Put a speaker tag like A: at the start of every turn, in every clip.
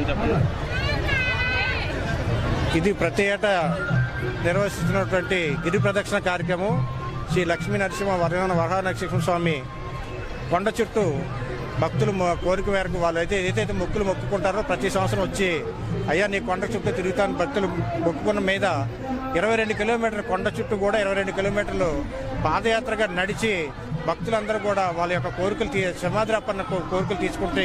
A: గురించి చెప్పండి.
B: ఇది ప్రతి ఏటా నిర్వహిస్తున్నటువంటి గిరి ప్రదక్షిణ కార్యక్రమం శ్రీ లక్ష్మీ నరసింహ వరణ వరహానరసింహ స్వామి కొండ చుట్టూ భక్తులు కోరిక మేరకు వాళ్ళు అయితే ఏదైతే మొక్కులు మొక్కుకుంటారో ప్రతి సంవత్సరం వచ్చి అయ్యా నీ కొండ చుట్టూ తిరుగుతాను. భక్తులు మొక్కుకున్న మీద ఇరవై రెండు కిలోమీటర్ల కొండ చుట్టూ కూడా ఇరవై రెండు కిలోమీటర్లు పాదయాత్రగా నడిచి భక్తులందరూ కూడా వాళ్ళ యొక్క కోరికలు తీ సమాధి అప్పన్న కోరికలు తీసుకుంటే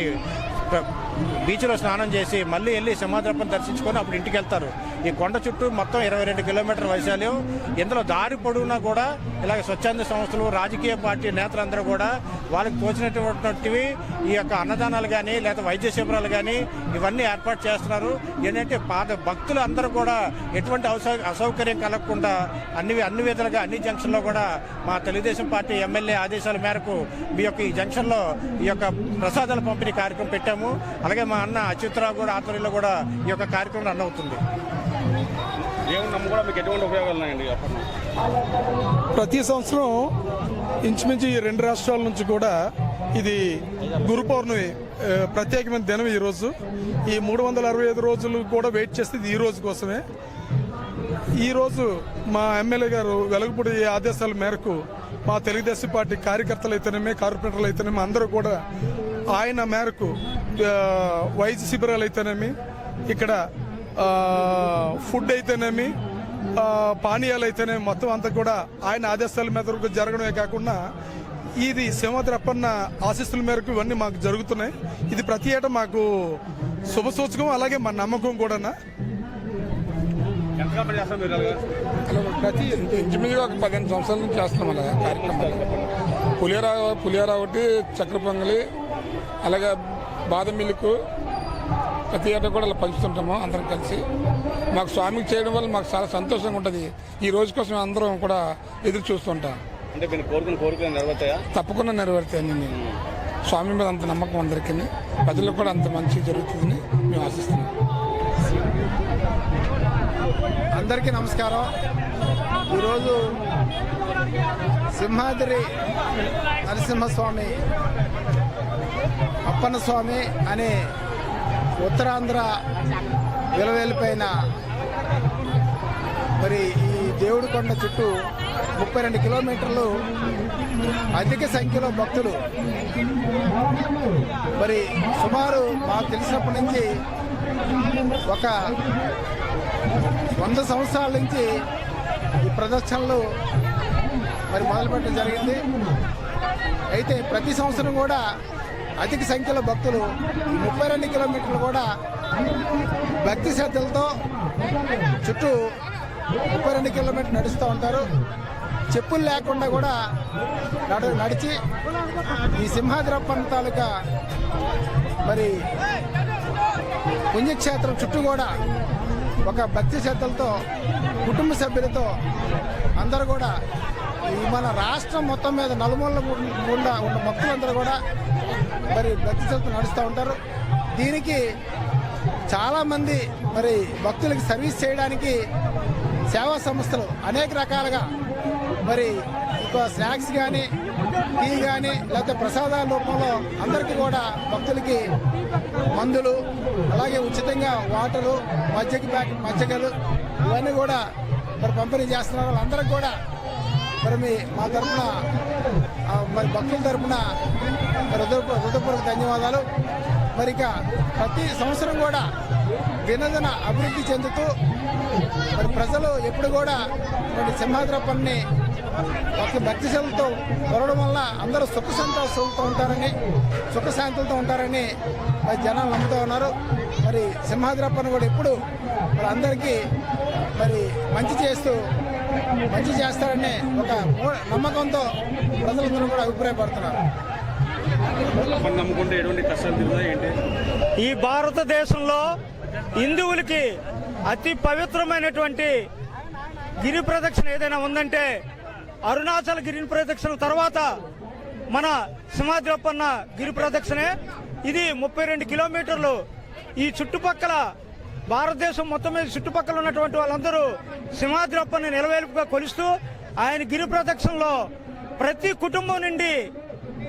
B: బీచ్లో స్నానం చేసి మళ్ళీ వెళ్ళి సమాధిరప్పని దర్శించుకొని అప్పుడు ఇంటికి వెళ్తారు. ఈ కొండ చుట్టూ మొత్తం ఇరవై రెండు కిలోమీటర్ల వైశాల్యం. ఇందులో దారి పొడవునా కూడా ఇలాగ స్వచ్ఛంద సంస్థలు రాజకీయ పార్టీ నేతలందరూ కూడా వాళ్ళకి తోచినటువంటివి ఈ యొక్క అన్నదానాలు కానీ లేదా వైద్య శిబిరాలు కానీ ఇవన్నీ ఏర్పాటు చేస్తున్నారు. ఏంటంటే పాత భక్తులు అందరూ కూడా ఎటువంటి అసౌ అసౌకర్యం కలగకుండా అన్ని అన్ని విధాలుగా అన్ని జంక్షన్లో కూడా మా తెలుగుదేశం పార్టీ ఎమ్మెల్యే ఆదేశాల మేరకు మీ యొక్క ఈ జంక్షన్లో ఈ యొక్క ప్రసాదాల పంపిణీ కార్యక్రమం పెట్టాము. అలాగే మా అన్న అచ్యుతరావు కూడా ఆధ్వర్యంలో కూడా ఈ యొక్క కార్యక్రమం రన్ అవుతుంది.
A: దేవుని కూడా మీకు ఎటువంటి ఉపయోగాలు ఉన్నాయండి అప్పట్లో
C: ప్రతి సంవత్సరం ఇంచుమించు ఈ రెండు రాష్ట్రాల నుంచి కూడా ఇది గురు పౌర్ణమి ప్రత్యేకమైన దినం ఈరోజు ఈ మూడు వందల అరవై ఐదు రోజులు కూడా వెయిట్ చేసేది ఈ రోజు కోసమే. ఈరోజు మా ఎమ్మెల్యే గారు వెలగపూడి ఆదేశాల మేరకు మా తెలుగుదేశం పార్టీ కార్యకర్తలు అయితేనేమి కార్పొరేటర్లు అయితేనేమి అందరూ కూడా ఆయన మేరకు వైద్య శిబిరాలు అయితేనేమి ఇక్కడ ఫుడ్ అయితేనేమి ఆ, పానీయాలు అయితేనేమి మొత్తం అంతా కూడా ఆయన ఆదేశాల మేరకు జరగడమే కాకుండా ఇది సింహద్రప్పన్న ఆశీస్సుల మేరకు ఇవన్నీ మాకు జరుగుతున్నాయి. ఇది ప్రతి ఏటా మాకు శుభ సూచకం అలాగే మా నమ్మకం
A: అలాగా?
D: ప్రతి ఇంచుమించుగా ఒక పదిహేను సంవత్సరాల నుంచి చేస్తున్నాం అలా కార్యక్రమాలు పులిహోర పులిహోర ఒకటి చక్కెర పొంగలి అలాగే బాదం మిల్క్ ప్రతి ఏటా కూడా అలా పంచుతుంటాము అందరం కలిసి. మాకు స్వామికి చేయడం వల్ల మాకు చాలా సంతోషంగా ఉంటుంది. ఈ రోజు కోసం అందరం కూడా ఎదురు చూస్తుంటాం.
A: అంటే మీరు కోరుకున్న కోరికలు నెరవేర్తాయా?
D: తప్పకుండా నెరవేరుతాయని స్వామి మీద అంత నమ్మకం అందరికీ ప్రజలకు కూడా అంత మంచి జరుగుతుందని మేము ఆశిస్తున్నాం.
E: అందరికీ నమస్కారం. ఈరోజు సింహాద్రి నరసింహస్వామి అప్పన్న స్వామి అనే ఉత్తరాంధ్ర విలవేలిపైన మరి ఈ దేవుడి కొండ చుట్టూ ముప్పై రెండు కిలోమీటర్లు అధిక సంఖ్యలో భక్తులు. మరి సుమారు మాకు తెలిసినప్పటి నుంచి ఒక వంద సంవత్సరాల నుంచి ఈ ప్రదర్శనలు మరి మొదలుపెట్టడం జరిగింది. అయితే ప్రతి సంవత్సరం కూడా అధిక సంఖ్యలో భక్తులు ఈ ముప్పై రెండు కిలోమీటర్లు కూడా భక్తి శ్రద్ధలతో చుట్టూ ముప్పై రెండు కిలోమీటర్లు నడుస్తూ ఉంటారు. చెప్పులు లేకుండా కూడా నడు నడిచి ఈ సింహాద్రప్పన్ తాలూకా మరి పుణ్యక్షేత్రం చుట్టూ కూడా ఒక భక్తి శ్రద్ధలతో కుటుంబ సభ్యులతో అందరూ కూడా మన రాష్ట్రం మొత్తం మీద నలుమూల గుండా ఉన్న భక్తులందరూ కూడా మరి భక్తి శ్రద్ధ నడుస్తూ ఉంటారు. దీనికి చాలామంది మరి భక్తులకి సర్వీస్ చేయడానికి సేవా సంస్థలు అనేక రకాలుగా మరి ఇక స్నాక్స్ కానీ టీ కానీ లేకపోతే ప్రసాదాల రూపంలో అందరికీ కూడా భక్తులకి మందులు అలాగే ఉచితంగా వాటరు మజ్జిగ ప్యాకెట్ మజ్జిగలు ఇవన్నీ కూడా మరి పంపిణీ చేస్తున్నారు. వాళ్ళందరికీ కూడా మరి మీ మా తరఫున మరి భక్తుల తరఫున హృదయపూర్వక హృదయపూర్వక ధన్యవాదాలు. మరి ఇక ప్రతి సంవత్సరం కూడా దినదిన అభివృద్ధి చెందుతూ మరి ప్రజలు ఎప్పుడు కూడా మరి సింహాద్రప్పన్ని ఒక భక్తి శ్రద్ధలతో కొరవడం వల్ల అందరూ సుఖ సంతోషాలతో ఉంటారని సుఖశాంతులతో ఉంటారని మరి జనాలు నమ్ముతూ ఉన్నారు. మరి సింహాద్రప్పని కూడా ఎప్పుడు మరి అందరికీ మరి మంచి చేస్తూ మంచి చేస్తారని ఒక నమ్మకంతో ప్రజలందరూ కూడా అభిప్రాయపడుతున్నారు.
A: అప్పని నమ్ముకుంటే ఎటువంటి కష్టాలు తిరుగుతాయి ఏంటి?
F: ఈ భారతదేశంలో హిందువులకి అతి పవిత్రమైనటువంటి గిరి ప్రదక్షిణ ఏదైనా ఉందంటే అరుణాచల్ గిరి ప్రదక్షిణ తర్వాత మన సింహాద్రప్పన్న గిరి ప్రదక్షిణే. ఇది ముప్పై రెండు కిలోమీటర్లు ఈ చుట్టుపక్కల భారతదేశం మొత్తం మీద చుట్టుపక్కల ఉన్నటువంటి వాళ్ళందరూ సింహాద్రప్పని నిలవేలుపుగా కొలుస్తూ ఆయన గిరి ప్రదక్షిణలో ప్రతి కుటుంబం నుండి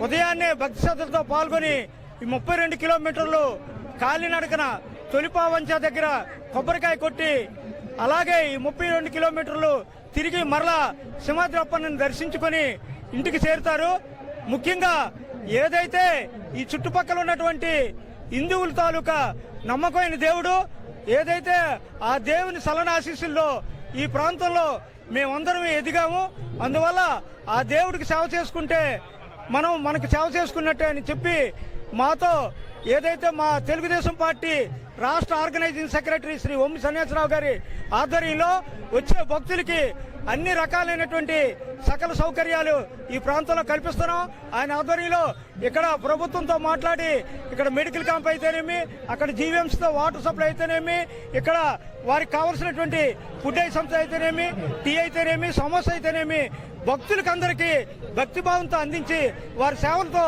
F: ఉదయాన్నే భక్తి శ్రద్ధలతో పాల్గొని ఈ ముప్పై రెండు కిలోమీటర్లు కాలినడకన తొలిపావంచ దగ్గర కొబ్బరికాయ కొట్టి అలాగే ఈ ముప్పై రెండు కిలోమీటర్లు తిరిగి మరలా సింహాద్రప్పని దర్శించుకొని ఇంటికి చేరుతారు. ముఖ్యంగా ఏదైతే ఈ చుట్టుపక్కల ఉన్నటువంటి హిందువుల తాలూకా నమ్మకమైన దేవుడు ఏదైతే ఆ దేవుని సలనాశీస్సుల్లో ఈ ప్రాంతంలో మేమందరం ఎదిగాము అందువల్ల ఆ దేవుడికి సేవ చేసుకుంటే మనం మనకు సేవ చేసుకున్నట్టే అని చెప్పి మాతో ఏదైతే మా తెలుగుదేశం పార్టీ రాష్ట్ర ఆర్గనైజింగ్ సెక్రటరీ శ్రీ ఓం సన్యాసరావు గారి ఆధ్వర్యంలో వచ్చే భక్తులకి అన్ని రకాలైనటువంటి సకల సౌకర్యాలు ఈ ప్రాంతంలో కల్పిస్తున్నాం. ఆయన ఆధ్వర్యంలో ఇక్కడ ప్రభుత్వంతో మాట్లాడి ఇక్కడ మెడికల్ క్యాంప్ అయితేనేమి అక్కడ జీవీఎంసీతో వాటర్ సప్లై అయితేనేమి ఇక్కడ వారికి కావలసినటువంటి ఫుడ్ ఐటమ్స్ అయితేనేమి టీ అయితేనేమి సమోసా అయితేనేమి భక్తులకు అందరికీ భక్తి భావంతో అందించి వారి సేవలతో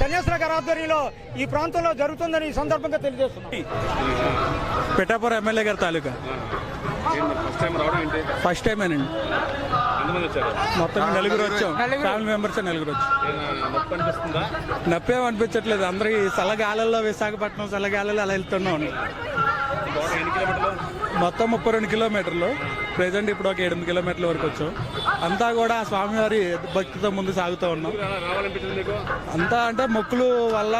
F: సన్యాసరావు గారి ఆధ్వర్యంలో ఈ ప్రాంతంలో జరుగుతుందని ఈ సందర్భంగా తెలియజేస్తున్నాం.
G: పిఠాపురం ఎమ్మెల్యే గారి తాలూకా?
A: ఫస్ట్ టైం రావడం
G: ఫస్ట్ టైమేనండి
A: ఎంతమంది వచ్చారు?
G: మొత్తం నలుగురు వచ్చాం. ఫ్యామిలీ మెంబర్స్ నలుగురు వచ్చాం
A: నొప్పి అనిపిస్తుందా
G: నప్పేం అనిపించట్లేదు. అందరికి చల్లగాలలో విశాఖపట్నం చల్లగాలలో అలా వెళ్తున్నాం మొత్తం ముప్పై రెండు కిలోమీటర్లు. ప్రెసెంట్ ఇప్పుడు ఒక ఎనిమిది కిలోమీటర్ల వరకు వచ్చాం. అంతా కూడా స్వామివారి భక్తితో ముందు సాగుతూ ఉన్నాం. అంతా అంటే మొక్కులు వల్ల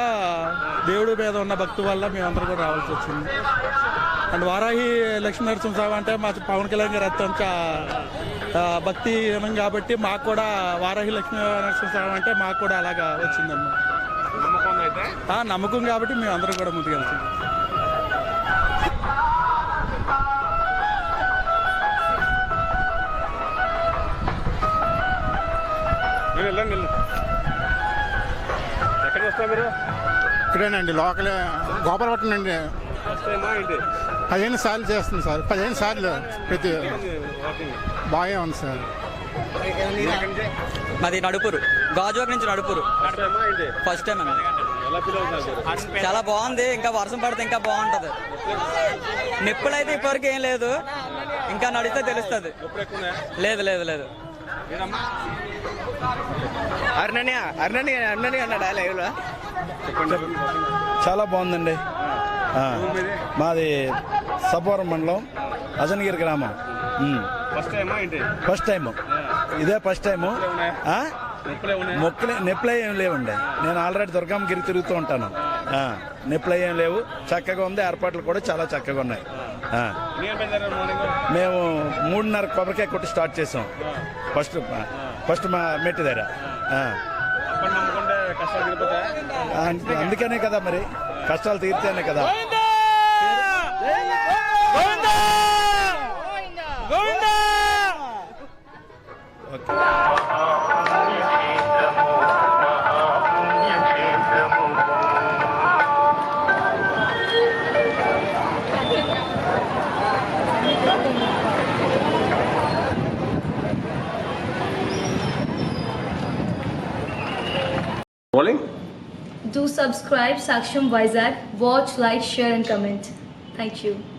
G: దేవుడి మీద ఉన్న భక్తి వల్ల మేమందరం కూడా రావాల్సి వచ్చింది. అండ్ వారాహి లక్ష్మీ నరసింహ అంటే మా పవన్ కళ్యాణ్ గారు అత్యంత భక్తి ఇనం కాబట్టి మాకు కూడా వారాహి లక్ష్మీ నరసింహ స్వామి అంటే మాకు కూడా అలాగా వచ్చిందన్నమాట
A: నమ్మకం ఉందా అయితే
G: ఆ నమ్మకం కాబట్టి మేము అందరం కూడా ముందుకెళ్తాం
A: వెళ్ళండి వెళ్ళు ఎక్కడికి వస్తారు మీరు?
B: ఇక్కడేనండి లోకల్ గోపాలపట్నం అండి. పదిహేను సార్లు చేస్తుంది సార్. పదిహేను సార్లు ప్రతి బాగా ఉంది సార్.
H: మాది నడుపురు. గాజువాక నుంచి నడుపురు.
A: ఫస్ట్
H: టైం అన్న
A: ఎలా ఫీల్ అవుతున్నారు మీరు?
H: చాలా బాగుంది. ఇంకా వర్షం పడితే ఇంకా బాగుంటది. నిప్పులు అయితే ఇప్పటివరకు ఏం లేదు. ఇంకా నడిస్తే తెలుస్తుంది. లేదు లేదు లేదు.
F: అర్ణని అర్ణని అర్ణని అన్నాడు లైవ్లో
A: చెప్పండి
I: చాలా బాగుందండి.
A: మీది
I: సపోరం మండలం అజనగిరి గ్రామం.
A: ఫస్ట్
I: టైం ఇదే ఫస్ట్ టైము మొక్కలే నొప్పులే ఏం లేవండి. నేను ఆల్రెడీ దుర్గమ్మగిరి తిరుగుతూ ఉంటాను. నొప్పులే ఏం లేవు. చక్కగా ఉంది. ఏర్పాట్లు కూడా చాలా చక్కగా ఉన్నాయి. మేము మూడున్నర కొబ్బరికాయ కొట్టి స్టార్ట్ చేసాం. ఫస్ట్ ఫస్ట్ మా మెట్టి దగ్గర. అందుకనే కదా మరి. కష్టాలు తీరితేనే కదా.
J: Subscribe Saksham Vizag. Watch, like, share, and comment. Thank you.